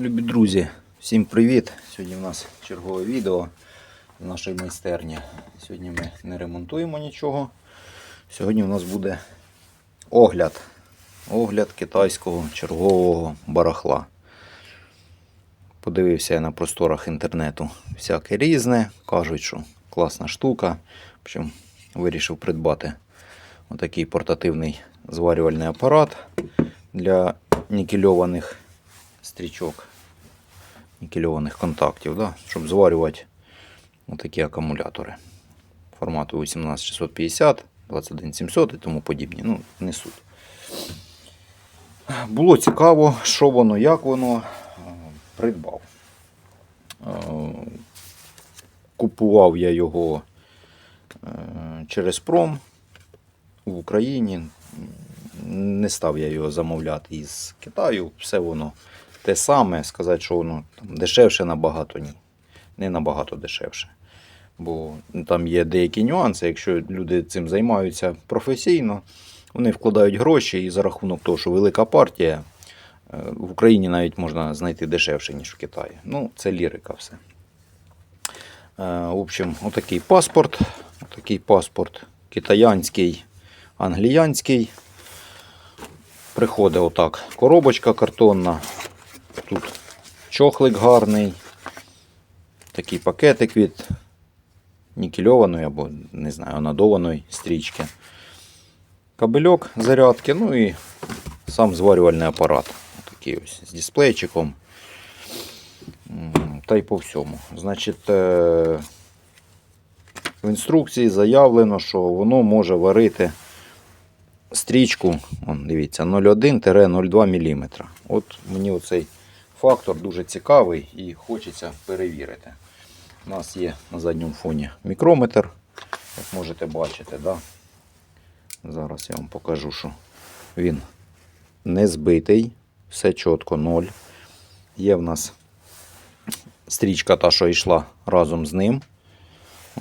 Любі друзі, всім привіт! Сьогодні в нас чергове відео з нашої майстерні. Сьогодні ми не ремонтуємо нічого. Сьогодні в нас буде огляд. Огляд китайського чергового барахла. Подивився я на просторах інтернету всяке різне. Кажуть, що класна штука. В вирішив придбати отакий портативний зварювальний апарат для нікельованих стрічок, нікельованих контактів, да? щоб зварювати отакі акумулятори формату 18650, 21700 і тому подібні. Ну, не суть. Було цікаво, що воно, як воно е, придбав. Е, Купував я його е, через пром в Україні. Не став я його замовляти із Китаю. Все воно те саме. Сказати, що воно там, дешевше набагато ні. Не набагато дешевше. Бо там є деякі нюанси. Якщо люди цим займаються професійно, вони вкладають гроші і за рахунок того, що велика партія, е, в Україні навіть можна знайти дешевше, ніж в Китаї. Ну, це лірика все. Е, В общем, отакий паспорт. Отакий паспорт китаянський, англіянський. Приходить отак коробочка картонна. Тут чохлик гарний. Такий пакетик від нікельованої або, не знаю, анодованої стрічки. Кабельок зарядки, ну і сам зварювальний апарат. Такий ось з дисплейчиком. Та й по всьому. Значить, е, в інструкції заявлено, що воно може варити стрічку, он, дивіться, 0,1-0,2 мм. От мені оцей фактор дуже цікавий і хочеться перевірити. У нас є на задньому фоні мікрометр, як можете бачити. Да? Зараз я вам покажу, що він не збитий, все чітко 0. Є в нас стрічка та, що йшла разом з ним.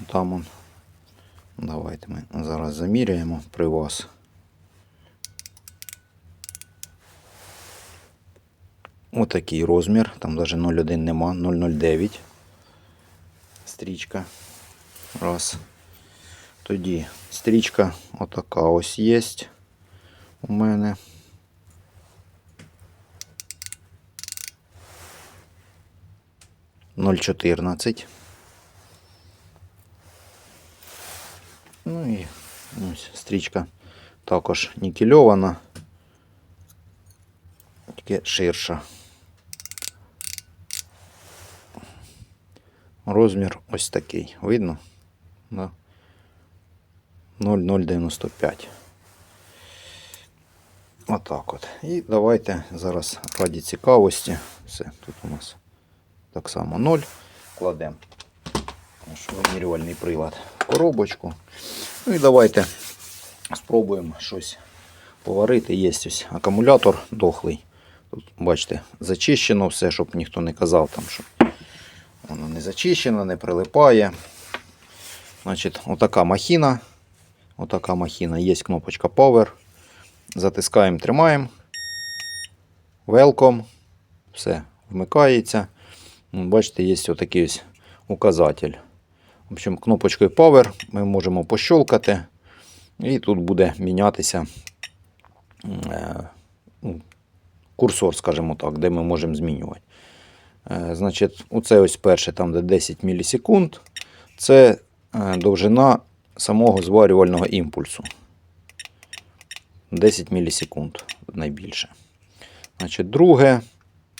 Там он. Давайте ми зараз заміряємо при вас. Отакий розмір, там навіть 0,1 нема, 0,09 стрічка. Раз. Тоді стрічка отака ось є у мене. Ноль чотирнадцять. Ну і ось стрічка також нікельована, тільки ширша. Розмір ось такий. Видно? Да. 0,095. Отак от. І давайте зараз раді цікавості. Все, тут у нас так само 0. Кладемо наш вимірювальний прилад в коробочку. Ну і давайте спробуємо щось поварити. Є ось акумулятор дохлий. Тут, бачите, зачищено все, щоб ніхто не казав, там, що воно не зачищено, не прилипає. Значить, отака махіна. Отака махіна. Є кнопочка Power. Затискаємо, тримаємо. Welcome. Все, вмикається. Ну, Бачите, є отакий ось указатель. В общем, кнопочкою Power ми можемо пощолкати. І тут буде мінятися е, ну, курсор, скажімо так, де ми можемо змінювати. Е, Значить, оце ось перше, там де 10 мілісекунд. Це е, довжина самого зварювального імпульсу. 10 мілісекунд найбільше. Значить, друге,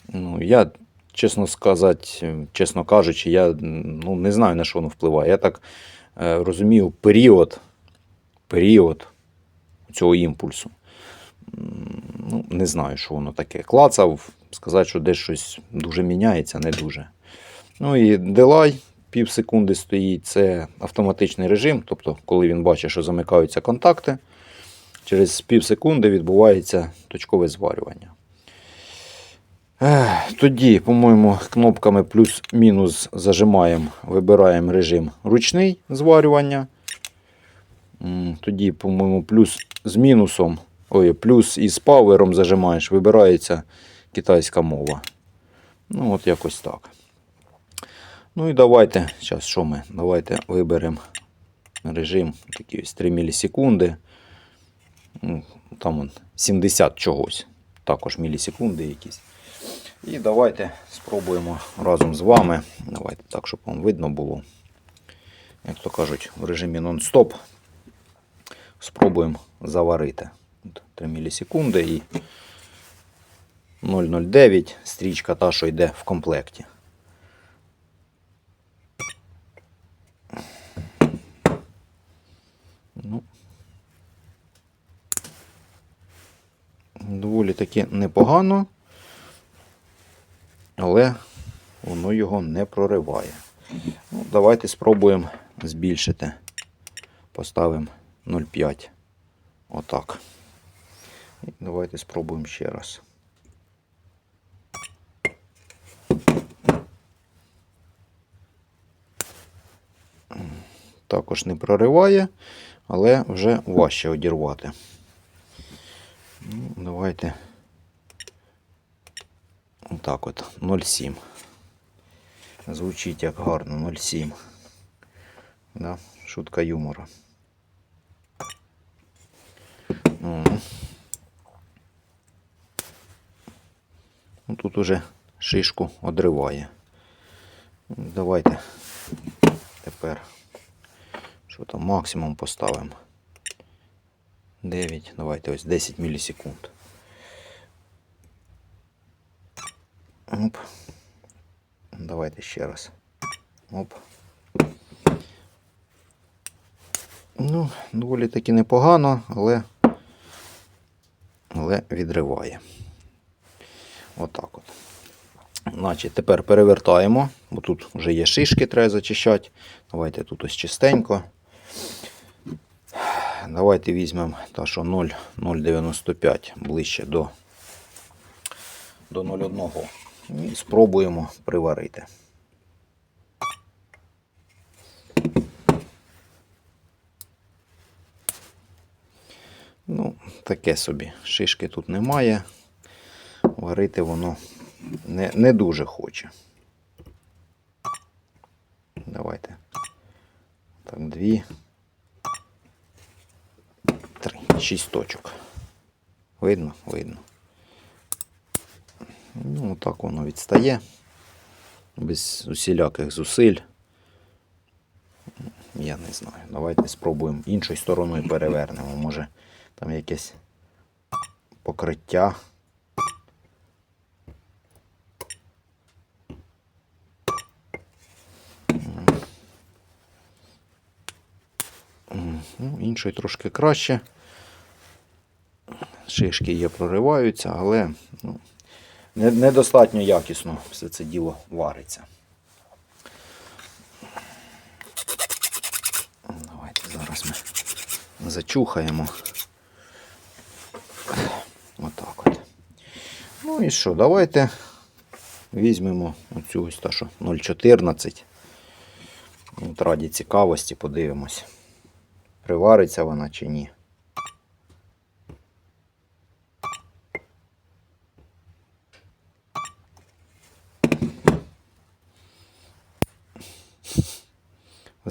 ну, я, чесно сказати, чесно кажучи, я ну, не знаю, на що воно впливає. Я так е, розумію період, період цього імпульсу. Ну, не знаю, що воно таке. Клацав, сказати, що десь щось дуже міняється, не дуже. Ну і делай пів секунди стоїть. Це автоматичний режим. Тобто, коли він бачить, що замикаються контакти, через пів секунди відбувається точкове зварювання. Тоді, по-моєму, кнопками плюс-мінус зажимаємо, вибираємо режим ручний зварювання. Тоді, по-моєму, плюс з мінусом, ой, плюс із павером зажимаєш, вибирається китайська мова. Ну, от якось так. Ну і давайте, зараз що ми? Давайте виберемо режим такий ось 3 мілісекунди. Ну, Там он 70 чогось. Також мілісекунди якісь. І давайте спробуємо разом з вами. Давайте так, щоб вам видно було. Як то кажуть, в режимі нон-стоп. Спробуємо заварити. 3 мілісекунди і 009 стрічка та, що йде в комплекті. Ну, доволі таки непогано, але воно його не прориває. Ну, давайте спробуємо збільшити. Поставимо 0,5. Отак. І давайте спробуємо ще раз. Також не прориває, але вже важче одірвати. Ну, давайте отак от 0,7. Звучить як гарно 0,7. Да? Шутка юмора. Ну, тут уже шишку одриває. Давайте тепер. Що там максимум поставимо? 9. Давайте ось 10 мілісекунд. Оп. Давайте ще раз. Оп. Ну, доволі таки непогано, але, але відриває. Отак от. Значить, тепер перевертаємо, бо тут вже є шишки, треба зачищати. Давайте тут ось чистенько. Давайте візьмемо та, що 0, 0,95 ближче до, до 0,1 і спробуємо приварити. Ну, таке собі. Шишки тут немає. Варити воно не, не дуже хоче. Давайте. Так, дві. Три. Шість точок. Видно? Видно. Ну, так воно відстає. Без усіляких зусиль. Я не знаю. Давайте спробуємо іншою стороною перевернемо. Може там якесь покриття. Ну, іншої трошки краще. Шишки є, прориваються, але ну, недостатньо якісно все це діло вариться. Давайте зараз ми зачухаємо. Отак от. Ну і що, давайте візьмемо оцю ось та, що 0,14. От Раді цікавості подивимось, привариться вона чи ні.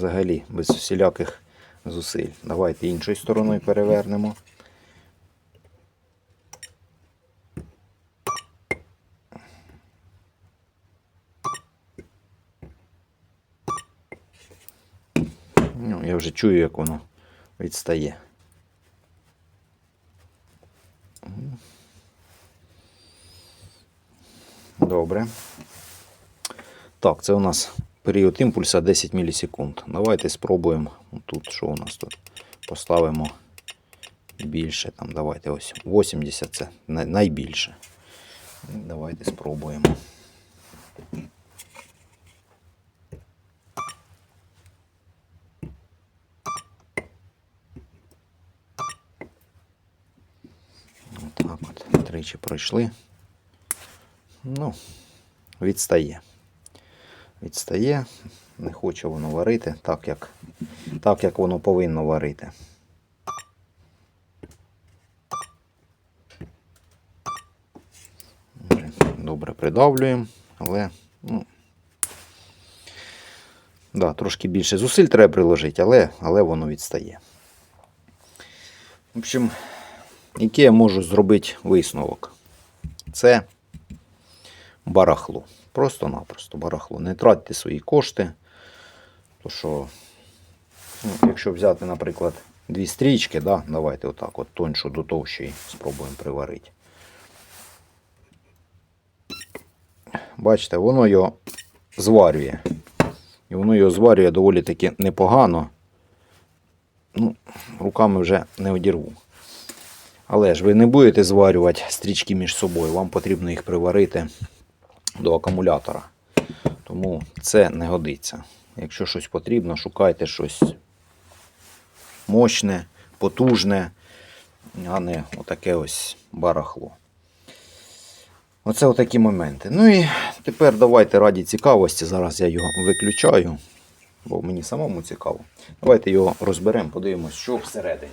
Взагалі, без всіляких зусиль. Давайте іншою стороною перевернемо. Ну, я вже чую, як воно відстає. Добре. Так, це у нас період імпульсу 10 мілісекунд. Давайте спробуємо. Тут що у нас тут? Поставимо більше. Там, давайте ось 80 це найбільше. Давайте спробуємо. Отак от. Тричі пройшли. Ну, відстає. Відстає, не хоче воно варити так, як, так, як воно повинно варити. Добре, придавлюємо, Але, ну, да, трошки більше зусиль треба приложити, але, але воно відстає. В общем, який я можу зробити висновок? Це барахло. Просто-напросто барахло. Не тратьте свої кошти. То що, ну, якщо взяти, наприклад, дві стрічки, да, давайте отак, от тоньшу до товщої спробуємо приварити. Бачите, воно його зварює. І воно його зварює доволі таки непогано. Ну, руками вже не одірву. Але ж ви не будете зварювати стрічки між собою, вам потрібно їх приварити до акумулятора. Тому це не годиться. Якщо щось потрібно, шукайте щось мощне, потужне, а не отаке ось барахло. Оце отакі моменти. Ну і тепер давайте раді цікавості. Зараз я його виключаю, бо мені самому цікаво. Давайте його розберемо, подивимось, що всередині.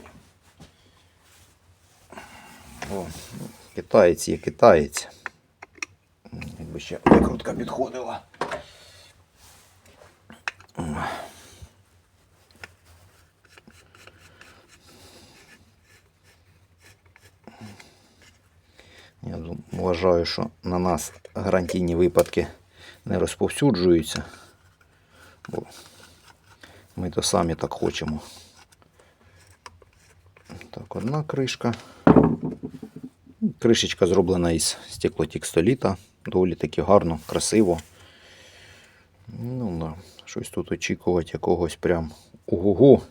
О, ну, китаєць є китаєць. Якби ще викрутка підходила. Я вважаю, що на нас гарантійні випадки не розповсюджуються. Бо ми то самі так хочемо. Так, одна кришка. Кришечка зроблена із стеклотекстоліта. Доволі таки гарно, красиво. Ну, да. Щось тут очікувати якогось прям угу.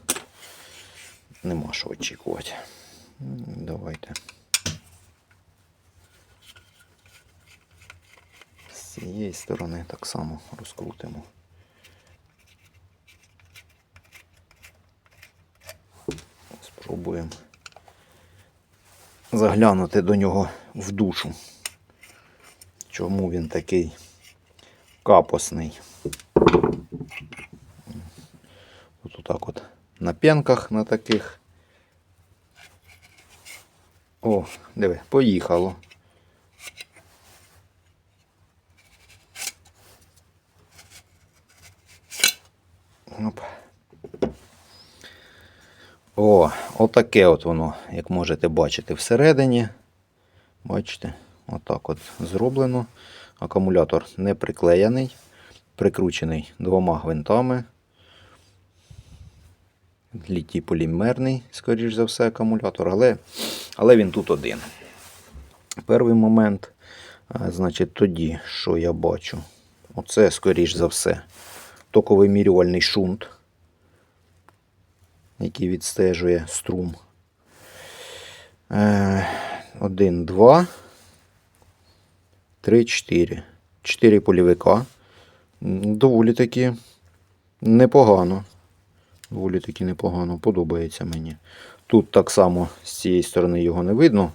Нема що очікувати. Давайте. З цієї сторони так само розкрутимо. Спробуємо заглянути до нього в душу. Чому він такий капосний? Тут отак от на пенках на таких. О, диви, поїхало. Оп. О, отаке от воно, як можете бачити всередині. Бачите, отак от зроблено. Акумулятор не приклеєний, прикручений двома гвинтами. Літій полімерний, скоріш за все, акумулятор, але, але він тут один. Перший момент, значить, тоді, що я бачу, оце, скоріш за все, токовимірювальний шунт, який відстежує струм. Е, Один, два, три, чотири. Чотири полівика. Доволі таки непогано. Доволі таки непогано, подобається мені. Тут так само з цієї сторони його не видно.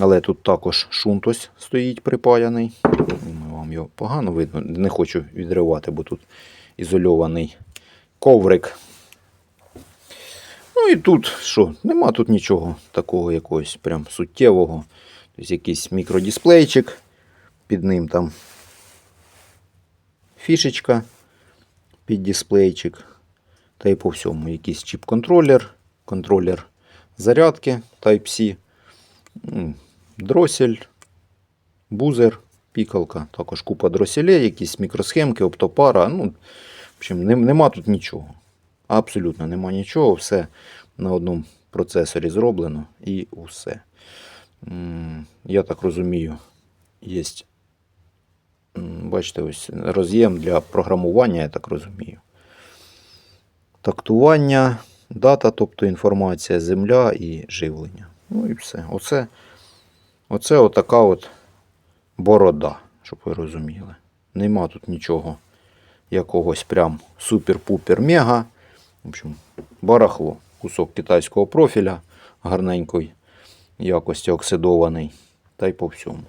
Але тут також шунт ось стоїть припаяний. Вам його погано видно. Не хочу відривати, бо тут ізольований коврик. Ну і тут що? Нема тут нічого такого якогось прям суттєвого. Тобто якийсь мікродисплейчик. Під ним там фішечка під дисплейчик. Та й по всьому. Якийсь чіп-контролер, контролер зарядки Type-C, дросель, бузер, пікалка. Також купа дроселей, якісь мікросхемки, оптопара. Ну, в общем, нема тут нічого. Абсолютно нема нічого. Все на одному процесорі зроблено і усе. Я так розумію, є. Бачите, ось роз'єм для програмування, я так розумію тактування, дата, тобто інформація, земля і живлення. Ну і все. Оце, оце отака от борода, щоб ви розуміли. Нема тут нічого якогось прям супер-пупер мега. В общем, барахло. Кусок китайського профіля, гарненької якості оксидований. Та й по всьому.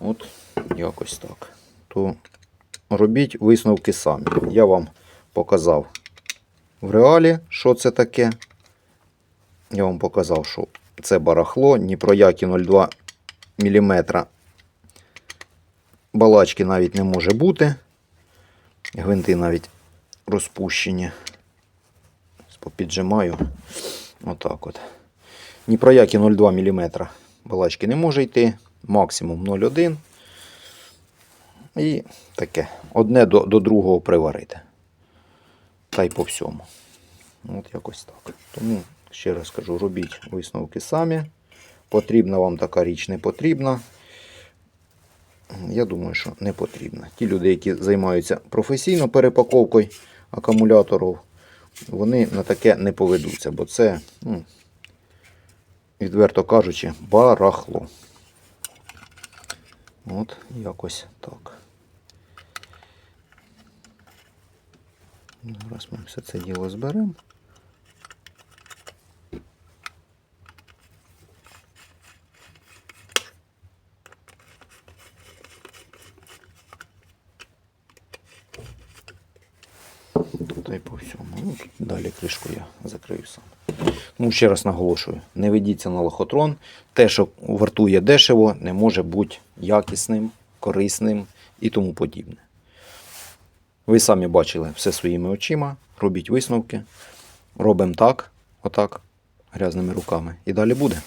От якось так. То робіть висновки самі. Я вам показав в реалі, що це таке. Я вам показав, що це барахло, ні про які 0,2 мм балачки навіть не може бути. Гвинти навіть розпущені. Попіджимаю. Отак от. Ні про які 0,2 мм балачки не може йти. Максимум 0,1. І таке. Одне до, до другого приварити. Та й по всьому. От якось так. Тому, ще раз кажу, робіть висновки самі. Потрібна вам така річ не потрібна. Я думаю, що не потрібна. Ті люди, які займаються професійно перепаковкою акумуляторів, вони на таке не поведуться, бо це, ну, відверто кажучи, барахло. От якось так. Зараз ми все це діло зберемо. Та й по всьому. Ну, далі кришку я закрию сам. Ну, ще раз наголошую: не ведіться на лохотрон. Те, що вартує дешево, не може бути якісним, корисним і тому подібне. Ви самі бачили все своїми очима, робіть висновки. Робимо так, отак, грязними руками. І далі буде.